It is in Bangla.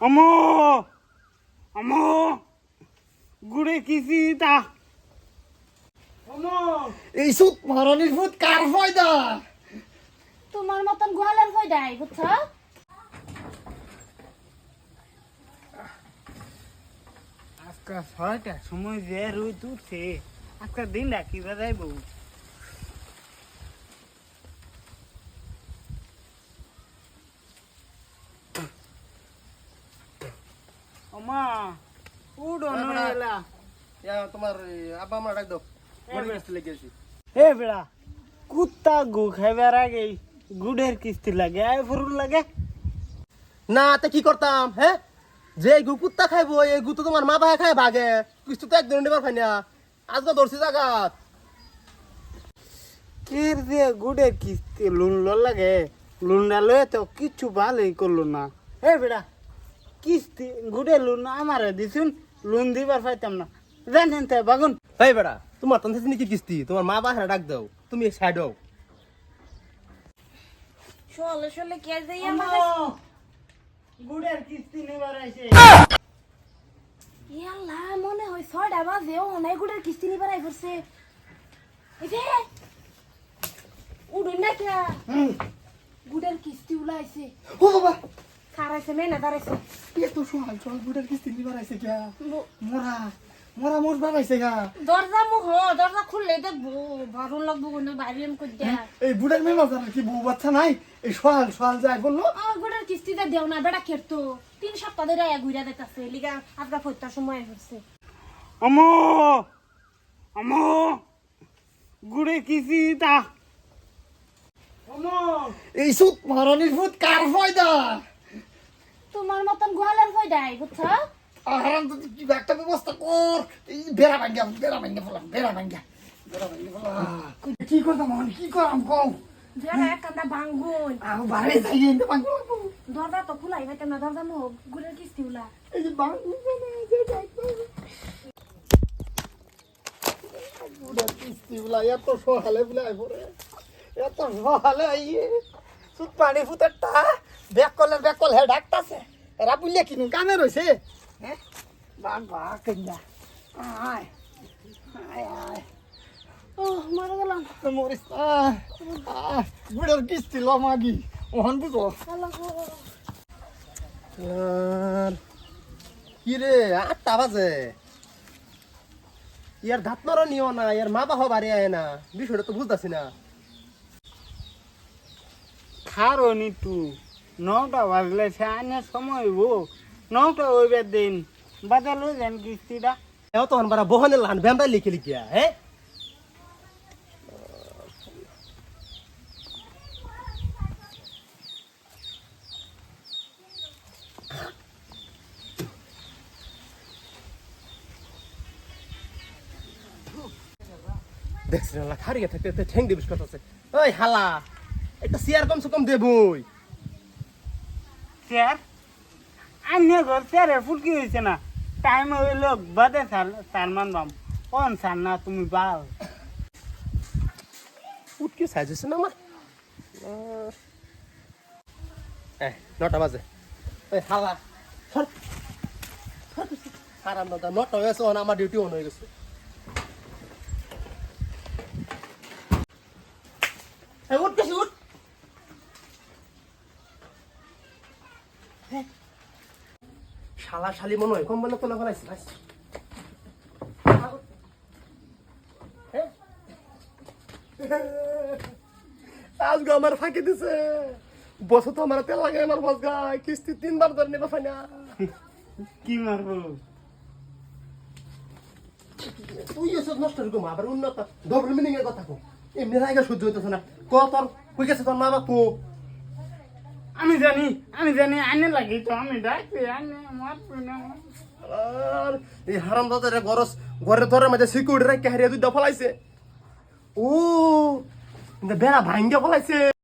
আমো! আমো! গুড়ে কিসিটা আমো! এই সুত মারানির ভূত কার ফায়দা? তোমার মতন গোয়ালের ফায়দাই বুঝছ? আজকে ছয়টা সময় যে রোদ উঠছে আজকের দিনটা কীভাবে যাইব? অমা উড়ো নইলা ইয়া তোমার আব্বা আমার ডাক দাও গড়ি বেসতে লেগেছি হে বেড়া কুত্তা গু খাইবার আগে গুড়ের কিস্তি লাগে আই ফুরুল লাগে না তে কি করতাম হ্যাঁ যে গু কুত্তা খাইবো এই গু তো তোমার মা ভাই খায় ভাগে কিছু তো একদিন নিবার খাই না আজকে ধরছি জাগাত কির দিয়ে গুড়ের কিস্তি লুন লাগে লুনটা লয়ে তো কিচ্ছু ভালোই করল না হে বেড়া কিস্তি গুড়ে লুন আমারে দিছুন লুন দিবার পাইতাম না। জানেন তাই বাগুন? এই বেড়া তোমার তন্ত্র নাকি কিস্তি? তোমার মা বাহারা ডাক দাও তুমি সাইড হও। কে যাই আমাদের গুড়ের কিস্তি নিবার আইছে। ইয়াল্লা মনে হয় ছয়টা গুড়ের কিস্তি নিবার আই পড়ছে। এই যে উড়ুন না কে? গুড়ের কিস্তি উলাইছে। ও বাবা! খারাইছে মেনে দাঁড়াইছে এত সোহাল সোহাল বুড়ার কিস্তি নিবার আইছে গা। মরা মরা মোর বাবাইছে গা। দরজা মুখ দরজা খুললে দেখব বারুন লাগবো কোনো বাইরে এম করে দেয়া এই বুড়ার মেয়ে মাজার কি বউ বাচ্চা নাই? এই সোহাল সোহাল যায় বলল। আমার গুড়ের কিস্তিটা দেও না বেটা খেরতো তিন সপ্তাহ ধরে ঘুরা দিতেছে লিগা আজকা ফইতার সময় হচ্ছে আমো আমো গুড়ে কিস্তি তা আমো এই সুত মারানির ভূত কার ফয়দা? তোমার মতন গোয়ালের ভয় দেয় বুঝছ? আহারাম তো কি একটা ব্যবস্থা কর। এই বেড়া ভাঙ্গা বেড়া ভাঙ্গা ফেলাম বেড়া ভাঙ্গা। বেড়া ভাঙ্গা ফেলাম। কি করতাম আমি কি করাম কম যারা একান্দা ভাঙ্গুন আহ যাই এনে ভাঙ্গা লাগবো। দরজা তো খুলাই দরজা মুখ গুড়ের কিস্তি উলা এই যে ভাঙ্গু না যে কিস্তি এত সহালে বলে আই পরে এত সহালে আইয়ে সুত পানি ফুটারটা ব্যাক করলে ব্যাক করলে হে ডাকতাছে এরা বুঝলে কিনু কামে রইছে। হ্যাঁ বাঘ বাঘ কেন্দা আয় আয় আয়। ও মারা গেলাম। মরিস আহ আহ বুড়ার কিস্তি লমাগি ওহন বুঝো। আল্লাহ গো। কি রে আটটা বাজে। ইয়ার ধাত মারো নিও না ইয়ার মা বাবা বাড়ি আয় না। বিষয়টা তো বুঝতেছি না। খারো নি তু নটা বাজলে সে আনার সময় হইব। নটা হইবার দিন বাজালো যান কিস্তিটা। এও তখন বারা বহনে লান ব্যামটা লিখে লিখিয়া হ্যাঁ দেখছি না খারিয়ে থাকতে আছে। ওই হালা, একটা চেয়ার কমসে কম দেবই। স্যার? আন্য ঘর স্যারের ফুটকি হয়েছে না। টাইম হইল বাদে সার মানবাম কোন সার না তুমি বাল? উঠকে সাইজ হয়েছে না আমার? নটা বাজে। এই হালা। সর। হারাম দাদা, নটা হয়েছে আমার ডিউটি অন হয়ে গেছে এই উঠ গেছি উঠ হ্যাঁ। শালা শালি মনে হয় কম বলে তোলা ফেলাইছি হ্যাঁ আজকে আমার ফাঁকি দিছে। বছর তো আমার তেল লাগে আমার বস গায় কিস্তি তিনবার ধরে নেবা ফাইনা। কি মারবো? তুই এসব নষ্ট রকম আবার উন্নত। ডবল মিনিং এর কথা কো এমনি রাগে সহ্য হইতেছে না। ক তোর কই গেছে তোর মা বাপু আমি জানি আমি জানি আনে লাগি তো, আমি ডাকছি আনে মারবো না। এই হারাম দাদা গরস ঘরে ধরে মাঝে সিকিউরিটি রাখতে হারিয়ে দুই দফা লাইছে ও বেড়া ভাঙ্গে ফলাইছে।